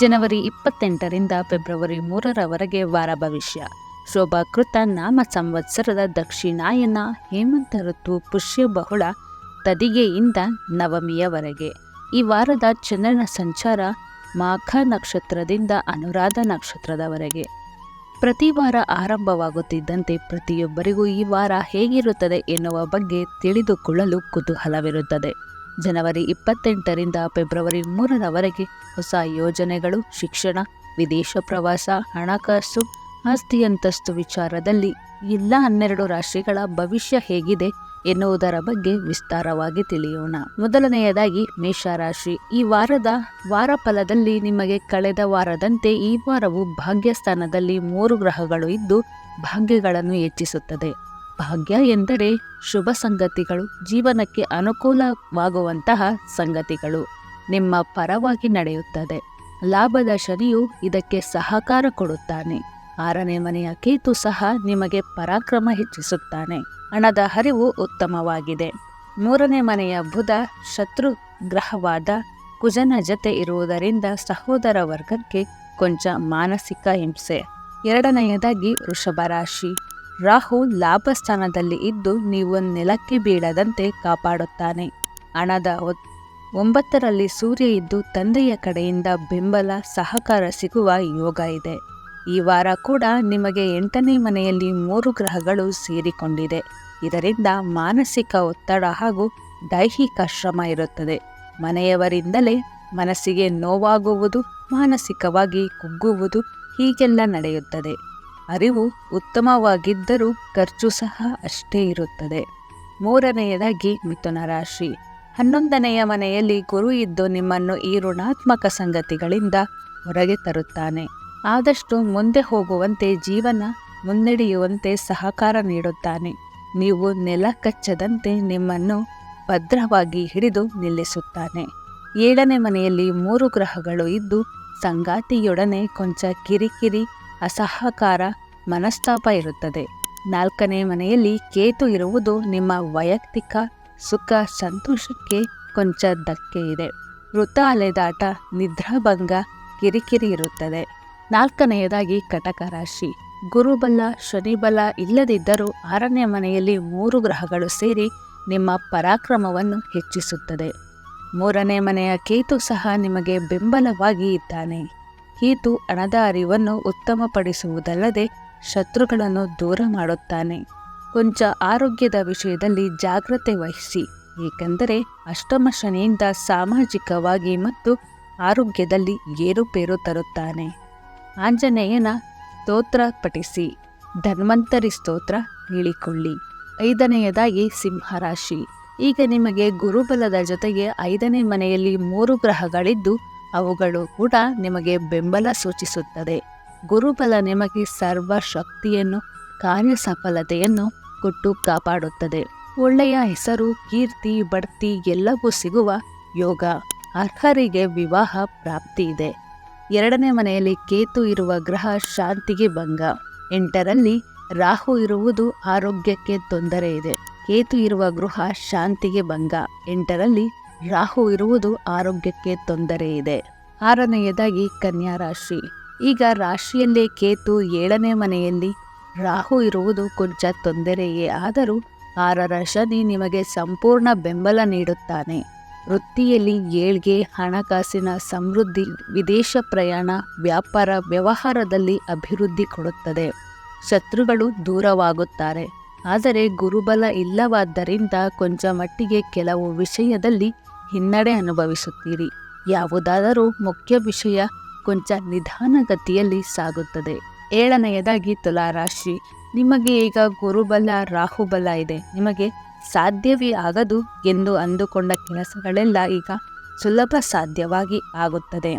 ಜನವರಿ ಇಪ್ಪತ್ತೆಂಟರಿಂದ February ಮೂರರವರೆಗೆ ವಾರ ಭವಿಷ್ಯ. ಶೋಭಾಕೃತ ನಾಮ ಸಂವತ್ಸರದ ದಕ್ಷಿಣಾಯನ ಹೇಮಂತ ಋತು ಪುಷ್ಯ ಬಹುಳ ತದಿಗೆಯಿಂದ ನವಮಿಯವರೆಗೆ. ಈ ವಾರದ ಚಂದ್ರನ ಸಂಚಾರ ಮಾಘ ನಕ್ಷತ್ರದಿಂದ ಅನುರಾಧ ನಕ್ಷತ್ರದವರೆಗೆ. ಪ್ರತಿ ವಾರ ಆರಂಭವಾಗುತ್ತಿದ್ದಂತೆ ಪ್ರತಿಯೊಬ್ಬರಿಗೂ ಈ ವಾರ ಹೇಗಿರುತ್ತದೆ ಎನ್ನುವ ಬಗ್ಗೆ ತಿಳಿದುಕೊಳ್ಳಲು ಕುತೂಹಲವಿರುತ್ತದೆ. ಜನವರಿ ಇಪ್ಪತ್ತೆಂಟರಿಂದ ಫೆಬ್ರವರಿ ಮೂರರವರೆಗೆ ಹೊಸ ಯೋಜನೆಗಳು, ಶಿಕ್ಷಣ, ವಿದೇಶ ಪ್ರವಾಸ, ಹಣಕಾಸು, ಆಸ್ತಿ ಅಂತಸ್ತು ವಿಚಾರದಲ್ಲಿ ಎಲ್ಲ ಹನ್ನೆರಡು ರಾಶಿಗಳ ಭವಿಷ್ಯ ಹೇಗಿದೆ ಎನ್ನುವುದರ ಬಗ್ಗೆ ವಿಸ್ತಾರವಾಗಿ ತಿಳಿಯೋಣ. ಮೊದಲನೆಯದಾಗಿ, ಮೇಷರಾಶಿ. ಈ ವಾರದ ವಾರ ಫಲದಲ್ಲಿ ನಿಮಗೆ ಕಳೆದ ವಾರದಂತೆ ಈ ವಾರವು ಭಾಗ್ಯಸ್ಥಾನದಲ್ಲಿ ಮೂರು ಗ್ರಹಗಳು ಇದ್ದು, ಭಾಗ್ಯಗಳನ್ನು ಹೆಚ್ಚಿಸುತ್ತದೆ. ಭಾಗ್ಯ ಎಂದರೆ ಶುಭ ಸಂಗತಿಗಳು, ಜೀವನಕ್ಕೆ ಅನುಕೂಲವಾಗುವಂತಹ ಸಂಗತಿಗಳು. ನಿಮ್ಮ ಪರವಾಗಿ ನಡೆಯುತ್ತದೆ. ಲಾಭದ ಶನಿಯು ಇದಕ್ಕೆ ಸಹಕಾರ ಕೊಡುತ್ತಾನೆ. ಆರನೇ ಮನೆಯ ಕೇತು ಸಹ ನಿಮಗೆ ಪರಾಕ್ರಮ ಹೆಚ್ಚಿಸುತ್ತಾನೆ. ಹಣದ ಹರಿವು ಉತ್ತಮವಾಗಿದೆ. ಮೂರನೇ ಮನೆಯ ಬುಧ ಶತ್ರು ಗ್ರಹವಾದ ಕುಜನ ಜತೆ ಇರುವುದರಿಂದ ಸಹೋದರ ವರ್ಗಕ್ಕೆ ಕೊಂಚ ಮಾನಸಿಕ ಹಿಂಸೆ. ಎರಡನೆಯದಾಗಿ ವೃಷಭ ರಾಶಿ. ರಾಹು ಲಾಭ ಸ್ಥಾನದಲ್ಲಿ ಇದ್ದು ನೀವು ನೆಲಕ್ಕೆ ಬೀಳದಂತೆ ಕಾಪಾಡುತ್ತಾನೆ. ಹಣದ ಒಂಬತ್ತರಲ್ಲಿ ಸೂರ್ಯ ಇದ್ದು ತಂದೆಯ ಕಡೆಯಿಂದ ಬೆಂಬಲ ಸಹಕಾರ ಸಿಗುವ ಯೋಗ ಇದೆ. ಈ ವಾರ ಕೂಡ ನಿಮಗೆ ಎಂಟನೇ ಮನೆಯಲ್ಲಿ ಮೂರು ಗ್ರಹಗಳು ಸೇರಿಕೊಂಡಿದೆ. ಇದರಿಂದ ಮಾನಸಿಕ ಒತ್ತಡ ಹಾಗೂ ದೈಹಿಕ ಶ್ರಮ ಇರುತ್ತದೆ. ಮನೆಯವರಿಂದಲೇ ಮನಸ್ಸಿಗೆ ನೋವಾಗುವುದು, ಮಾನಸಿಕವಾಗಿ ಕುಗ್ಗುವುದು ಹೀಗೆಲ್ಲ ನಡೆಯುತ್ತದೆ. ಅರಿವು ಉತ್ತಮವಾಗಿದ್ದರೂ ಖರ್ಚು ಸಹ ಅಷ್ಟೇ ಇರುತ್ತದೆ. ಮೂರನೆಯದಾಗಿ ಮಿಥುನ ರಾಶಿ. ಹನ್ನೊಂದನೆಯ ಮನೆಯಲ್ಲಿ ಗುರು ಇದ್ದು ನಿಮ್ಮನ್ನು ಈ ಋಣಾತ್ಮಕ ಸಂಗತಿಗಳಿಂದ ಹೊರಗೆ ತರುತ್ತಾನೆ. ಆದಷ್ಟು ಮುಂದೆ ಹೋಗುವಂತೆ ಜೀವನ ಮುನ್ನಡೆಯುವಂತೆ ಸಹಕಾರ ನೀಡುತ್ತಾನೆ. ನೀವು ನೆಲ ಕಚ್ಚದಂತೆ ನಿಮ್ಮನ್ನು ಭದ್ರವಾಗಿ ಹಿಡಿದು ನಿಲ್ಲಿಸುತ್ತಾನೆ. ಏಳನೇ ಮನೆಯಲ್ಲಿ ಮೂರು ಗ್ರಹಗಳು ಇದ್ದು ಸಂಗಾತಿಯೊಡನೆ ಕೊಂಚ ಕಿರಿಕಿರಿ ಅಸಹಕಾರ ಮನಸ್ತಾಪ ಇರುತ್ತದೆ. ನಾಲ್ಕನೇ ಮನೆಯಲ್ಲಿ ಕೇತು ಇರುವುದು ನಿಮ್ಮ ವೈಯಕ್ತಿಕ ಸುಖ ಸಂತೋಷಕ್ಕೆ ಕೊಂಚ ಧಕ್ಕೆ ಇದೆ. ವೃತ್ತ ಅಲೆದಾಟ, ನಿದ್ರಾಭಂಗ, ಕಿರಿಕಿರಿ ಇರುತ್ತದೆ. ನಾಲ್ಕನೆಯದಾಗಿ ಕಟಕ ರಾಶಿ. ಗುರುಬಲ, ಶನಿಬಲ ಇಲ್ಲದಿದ್ದರೂ ಆರನೇ ಮನೆಯಲ್ಲಿ ಮೂರು ಗ್ರಹಗಳು ಸೇರಿ ನಿಮ್ಮ ಪರಾಕ್ರಮವನ್ನು ಹೆಚ್ಚಿಸುತ್ತದೆ. ಮೂರನೇ ಮನೆಯ ಕೇತು ಸಹ ನಿಮಗೆ ಬೆಂಬಲವಾಗಿ ಇದ್ದಾನೆ. ಕೇತು ಹಣದ ಅರಿವನ್ನು ಉತ್ತಮಪಡಿಸುವುದಲ್ಲದೆ ಶತ್ರುಗಳನ್ನು ದೂರ ಮಾಡುತ್ತಾನೆ. ಕೊಂಚ ಆರೋಗ್ಯದ ವಿಷಯದಲ್ಲಿ ಜಾಗ್ರತೆ ವಹಿಸಿ, ಏಕೆಂದರೆ ಅಷ್ಟಮ ಶನಿಯಿಂದ ಸಾಮಾಜಿಕವಾಗಿ ಮತ್ತು ಆರೋಗ್ಯದಲ್ಲಿ ಏರುಪೇರು ತರುತ್ತಾನೆ. ಆಂಜನೇಯನ ಸ್ತೋತ್ರ ಪಠಿಸಿ, ಧನ್ವಂತರಿ ಸ್ತೋತ್ರ ಹೇಳಿಕೊಳ್ಳಿ. ಐದನೆಯದಾಗಿ ಸಿಂಹರಾಶಿ. ಈಗ ನಿಮಗೆ ಗುರುಬಲದ ಜೊತೆಗೆ ಐದನೇ ಮನೆಯಲ್ಲಿ ಮೂರು ಗ್ರಹಗಳಿದ್ದು ಅವುಗಳು ಕೂಡ ನಿಮಗೆ ಬೆಂಬಲ ಸೂಚಿಸುತ್ತದೆ. ಗುರುಬಲ ನಿಮಗೆ ಸರ್ವ ಶಕ್ತಿಯನ್ನು ಕಾರ್ಯ ಸಫಲತೆಯನ್ನು ಕೊಟ್ಟು ಕಾಪಾಡುತ್ತದೆ. ಒಳ್ಳೆಯ ಹೆಸರು, ಕೀರ್ತಿ, ಬಡ್ತಿ ಎಲ್ಲವೂ ಸಿಗುವ ಯೋಗ. ಅರ್ಹರಿಗೆ ವಿವಾಹ ಪ್ರಾಪ್ತಿ ಇದೆ. ಎರಡನೇ ಮನೆಯಲ್ಲಿ ಕೇತು ಇರುವ ಗ್ರಹ ಶಾಂತಿಗೆ ಭಂಗ. ಎಂಟರಲ್ಲಿ ರಾಹು ಇರುವುದು ಆರೋಗ್ಯಕ್ಕೆ ತೊಂದರೆ ಇದೆ. ಕೇತು ಇರುವ ಗೃಹ ಶಾಂತಿಗೆ ಭಂಗ. ಎಂಟರಲ್ಲಿ ರಾಹು ಇರುವುದು ಆರೋಗ್ಯಕ್ಕೆ ತೊಂದರೆ ಇದೆ. ಆರನೆಯದಾಗಿ ಕನ್ಯಾ ರಾಶಿ. ಈಗ ರಾಶಿಯಲ್ಲೇ ಕೇತು ಏಳನೇ ಮನೆಯಲ್ಲಿ. ರಾಹು ಇರುವುದು ಕೊಂಚ ತೊಂದರೆಯೇ ಆದರೂ ಆರರ ಶನಿ ನಿಮಗೆ ಸಂಪೂರ್ಣ ಬೆಂಬಲ ನೀಡುತ್ತಾನೆ. ವೃತ್ತಿಯಲ್ಲಿ ಏಳ್ಗೆ ಹಣಕಾಸಿನ ಸಮೃದ್ಧಿ, ವಿದೇಶ ಪ್ರಯಾಣ, ವ್ಯಾಪಾರ, ವ್ಯವಹಾರದಲ್ಲಿ ಅಭಿವೃದ್ಧಿ ಕೊಡುತ್ತದೆ. ಶತ್ರುಗಳು ದೂರವಾಗುತ್ತಾರೆ. ಆದರೆ ಗುರುಬಲ ಇಲ್ಲವಾದ್ದರಿಂದ ಕೊಂಚ ಮಟ್ಟಿಗೆ ಕೆಲವು ವಿಷಯದಲ್ಲಿ ಹಿನ್ನಡೆ ಅನುಭವಿಸುತ್ತೀರಿ. ಯಾವುದಾದರೂ ಮುಖ್ಯ ವಿಷಯ ಕೊಂಚ ನಿಧಾನಗತಿಯಲ್ಲಿ ಸಾಗುತ್ತದೆ. ಏಳನೆಯದಾಗಿ ತುಲಾರಾಶಿ. ನಿಮಗೆ ಈಗ ಗುರುಬಲ, ರಾಹುಬಲ ಇದೆ. ನಿಮಗೆ ಸಾಧ್ಯವೇ ಆಗದು ಎಂದು ಅಂದುಕೊಂಡ ಕೆಲಸಗಳೆಲ್ಲ ಈಗ ಸುಲಭ ಸಾಧ್ಯವಾಗಿ ಆಗುತ್ತದೆ.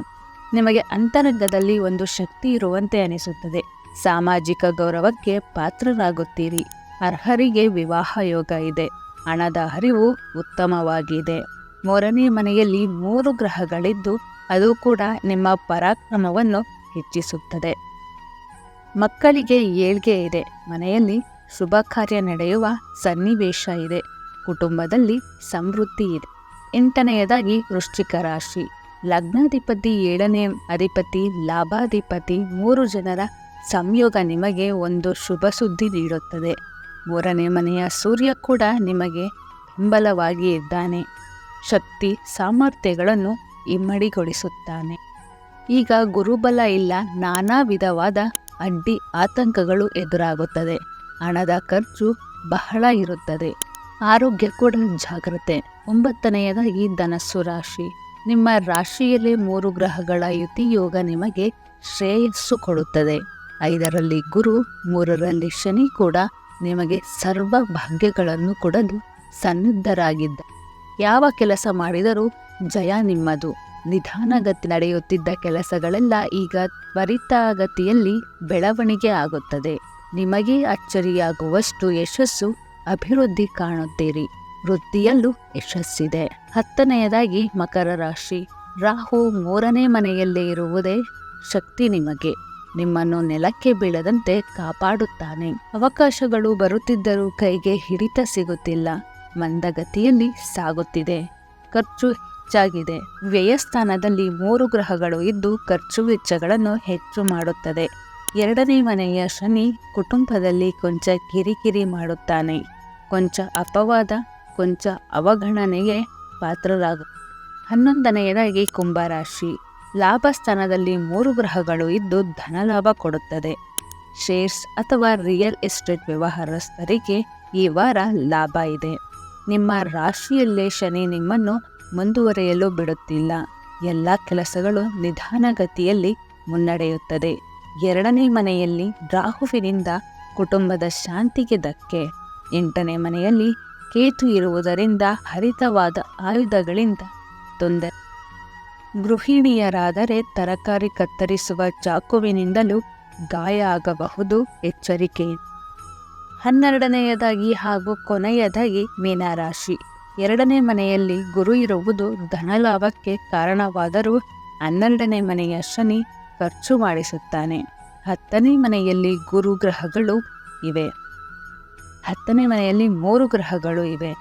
ನಿಮಗೆ ಅಂತರಂಗದಲ್ಲಿ ಒಂದು ಶಕ್ತಿ ಇರುವಂತೆ ಅನಿಸುತ್ತದೆ. ಸಾಮಾಜಿಕ ಗೌರವಕ್ಕೆ ಪಾತ್ರರಾಗುತ್ತೀರಿ. ಅರ್ಹರಿಗೆ ವಿವಾಹ ಯೋಗ ಇದೆ. ಹಣದ ಹರಿವು ಉತ್ತಮವಾಗಿದೆ. ಮೂರನೇ ಮನೆಯಲ್ಲಿ ಮೂರು ಗ್ರಹಗಳಿದ್ದು ಅದು ಕೂಡ ನಿಮ್ಮ ಪರಾಕ್ರಮವನ್ನು ಹೆಚ್ಚಿಸುತ್ತದೆ. ಮಕ್ಕಳಿಗೆ ಏಳ್ಗೆ ಇದೆ. ಮನೆಯಲ್ಲಿ ಶುಭ ಕಾರ್ಯ ನಡೆಯುವ ಸನ್ನಿವೇಶ ಇದೆ. ಕುಟುಂಬದಲ್ಲಿ ಸಮೃದ್ಧಿ ಇದೆ. ಎಂಟನೆಯದಾಗಿ ವೃಶ್ಚಿಕ ರಾಶಿ. ಲಗ್ನಾಧಿಪತಿ, ಏಳನೇ ಅಧಿಪತಿ, ಲಾಭಾಧಿಪತಿ ಮೂರು ಜನರ ಸಂಯೋಗ ನಿಮಗೆ ಒಂದು ಶುಭ ಸುದ್ದಿ ನೀಡುತ್ತದೆ. ಮೂರನೇ ಮನೆಯ ಸೂರ್ಯ ಕೂಡ ನಿಮಗೆ ಬೆಂಬಲವಾಗಿ ಇದ್ದಾನೆ. ಶಕ್ತಿ ಸಾಮರ್ಥ್ಯಗಳನ್ನು ಇಮ್ಮಡಿಗೊಳಿಸುತ್ತಾನೆ. ಈಗ ಗುರುಬಲ ಇಲ್ಲ, ನಾನಾ ವಿಧವಾದ ಅಡ್ಡಿ ಆತಂಕಗಳು ಎದುರಾಗುತ್ತದೆ. ಹಣದ ಖರ್ಚು ಬಹಳ ಇರುತ್ತದೆ. ಆರೋಗ್ಯ ಕೂಡ ಜಾಗ್ರತೆ. ಒಂಬತ್ತನೆಯದಾಗಿ ಧನಸ್ಸು ರಾಶಿ. ನಿಮ್ಮ ರಾಶಿಯಲ್ಲಿ ಮೂರು ಗ್ರಹಗಳ ಯುತಿಯೋಗ ನಿಮಗೆ ಶ್ರೇಯಸ್ಸು ಕೊಡುತ್ತದೆ. ಐದರಲ್ಲಿ ಗುರು, ಮೂರರಲ್ಲಿ ಶನಿ ಕೂಡ ನಿಮಗೆ ಸರ್ವ ಭಾಗ್ಯಗಳನ್ನು ಕೊಡಲು ಸನ್ನದ್ಧರಾಗಿದ್ದ ಯಾವ ಕೆಲಸ ಮಾಡಿದರೂ ಜಯ ನಿಮ್ಮದು. ನಿಧಾನಗತಿ ನಡೆಯುತ್ತಿದ್ದ ಕೆಲಸಗಳೆಲ್ಲ ಈಗ ತ್ವರಿತಗತಿಯಲ್ಲಿ ಬೆಳವಣಿಗೆ ಆಗುತ್ತದೆ. ನಿಮಗೆ ಅಚ್ಚರಿಯಾಗುವಷ್ಟು ಯಶಸ್ಸು ಅಭಿವೃದ್ಧಿ ಕಾಣುತ್ತೀರಿ. ವೃತ್ತಿಯಲ್ಲೂ ಯಶಸ್ಸಿದೆ. ಹತ್ತನೆಯದಾಗಿ ಮಕರ ರಾಶಿ. ರಾಹು ಮೂರನೇ ಮನೆಯಲ್ಲೇ ಇರುವುದೇ ಶಕ್ತಿ ನಿಮಗೆ. ನಿಮ್ಮನ್ನು ನೆಲಕ್ಕೆ ಬೀಳದಂತೆ ಕಾಪಾಡುತ್ತಾನೆ. ಅವಕಾಶಗಳು ಬರುತ್ತಿದ್ದರೂ ಕೈಗೆ ಹಿಡಿತ ಸಿಗುತ್ತಿಲ್ಲ. ಮಂದಗತಿಯಲ್ಲಿ ಸಾಗುತ್ತಿದೆ. ಖರ್ಚು ಹೆಚ್ಚಾಗಿದೆ. ವ್ಯಯಸ್ಥಾನದಲ್ಲಿ ಮೂರು ಗ್ರಹಗಳು ಇದ್ದು ಖರ್ಚು ವೆಚ್ಚಗಳನ್ನು ಹೆಚ್ಚು ಮಾಡುತ್ತದೆ. ಎರಡನೇ ಮನೆಯ ಶನಿ ಕುಟುಂಬದಲ್ಲಿ ಕೊಂಚ ಕಿರಿಕಿರಿ ಮಾಡುತ್ತಾನೆ. ಕೊಂಚ ಅಪವಾದ, ಕೊಂಚ ಅವಗಣನೆಗೆ ಪಾತ್ರರಾಗ. ಹನ್ನೊಂದನೆಯದಾಗಿ ಕುಂಭರಾಶಿ. ಲಾಭಸ್ಥಾನದಲ್ಲಿ ಮೂರು ಗ್ರಹಗಳು ಇದ್ದು ಧನಲಾಭ ಕೊಡುತ್ತದೆ. ಶೇರ್ಸ್ ಅಥವಾ ರಿಯಲ್ ಎಸ್ಟೇಟ್ ವ್ಯವಹಾರಸ್ಥರಿಗೆ ಈ ವಾರ ಲಾಭ ಇದೆ. ನಿಮ್ಮ ರಾಶಿಯಲ್ಲೇ ಶನಿ ನಿಮ್ಮನ್ನು ಮುಂದುವರೆಯಲು ಬಿಡುತ್ತಿಲ್ಲ. ಎಲ್ಲ ಕೆಲಸಗಳು ನಿಧಾನಗತಿಯಲ್ಲಿ ಮುನ್ನಡೆಯುತ್ತದೆ. ಎರಡನೇ ಮನೆಯಲ್ಲಿ ರಾಹುವಿನಿಂದ ಕುಟುಂಬದ ಶಾಂತಿಗೆ ಧಕ್ಕೆ. ಎಂಟನೇ ಮನೆಯಲ್ಲಿ ಕೇತು ಇರುವುದರಿಂದ ಹರಿತವಾದ ಆಯುಧಗಳಿಂದ ತೊಂದರೆ. ಗೃಹಿಣಿಯರಾದರೆ ತರಕಾರಿ ಕತ್ತರಿಸುವ ಚಾಕುವಿನಿಂದಲೂ ಗಾಯ ಆಗಬಹುದು. ಎಚ್ಚರಿಕೆ. ಹನ್ನೆರಡನೆಯದಾಗಿ ಹಾಗೂ ಕೊನೆಯದಾಗಿ ಮೀನರಾಶಿ. ಎರಡನೇ ಮನೆಯಲ್ಲಿ ಗುರು ಇರುವುದು ಧನಲಾಭಕ್ಕೆ ಕಾರಣವಾದರೂ ಹನ್ನೆರಡನೇ ಮನೆಯ ಶನಿ ಖರ್ಚು ಮಾಡಿಸುತ್ತಾನೆ. ಹತ್ತನೇ ಮನೆಯಲ್ಲಿ ಗುರು ಗ್ರಹಗಳು ಇವೆ. ಹತ್ತನೇ ಮನೆಯಲ್ಲಿ ಮೂರು ಗ್ರಹಗಳು ಇವೆ.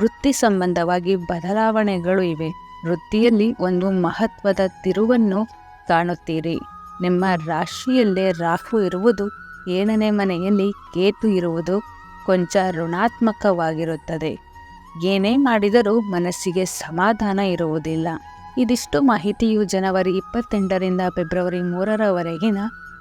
ವೃತ್ತಿ ಸಂಬಂಧವಾಗಿ ಬದಲಾವಣೆಗಳು ಇವೆ. ವೃತ್ತಿಯಲ್ಲಿ ಒಂದು ಮಹತ್ವದ ತಿರುವನ್ನು ಕಾಣುತ್ತೀರಿ. ನಿಮ್ಮ ರಾಶಿಯಲ್ಲೇ ರಾಹು ಇರುವುದು ಏಳನೇ ಮನೆಯಲ್ಲಿ ಕೇತು ಇರುವುದು ಕೊಂಚ ಋಣಾತ್ಮಕವಾಗಿರುತ್ತದೆ. ಏನೇ ಮಾಡಿದರೂ ಮನಸ್ಸಿಗೆ ಸಮಾಧಾನ ಇರುವುದಿಲ್ಲ. ಇದಿಷ್ಟು ಮಾಹಿತಿಯು ಜನವರಿ ಇಪ್ಪತ್ತೆಂಟರಿಂದ ಫೆಬ್ರವರಿ ಮೂರರವರೆಗಿನ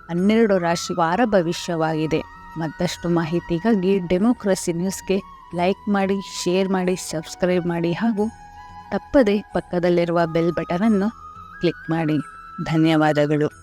ಹನ್ನೆರಡು ರಾಶಿ ವಾರ ಭವಿಷ್ಯವಾಗಿದೆ. ಮತ್ತಷ್ಟು ಮಾಹಿತಿಗಾಗಿ ಡೆಮೋಕ್ರಸಿ ನ್ಯೂಸ್ಗೆ ಲೈಕ್ ಮಾಡಿ, ಶೇರ್ ಮಾಡಿ, ಸಬ್ಸ್ಕ್ರೈಬ್ ಮಾಡಿ ಹಾಗೂ ತಪ್ಪದೆ ಪಕ್ಕದಲ್ಲಿರುವ ಬೆಲ್ ಬಟನನ್ನು ಕ್ಲಿಕ್ ಮಾಡಿ. ಧನ್ಯವಾದಗಳು.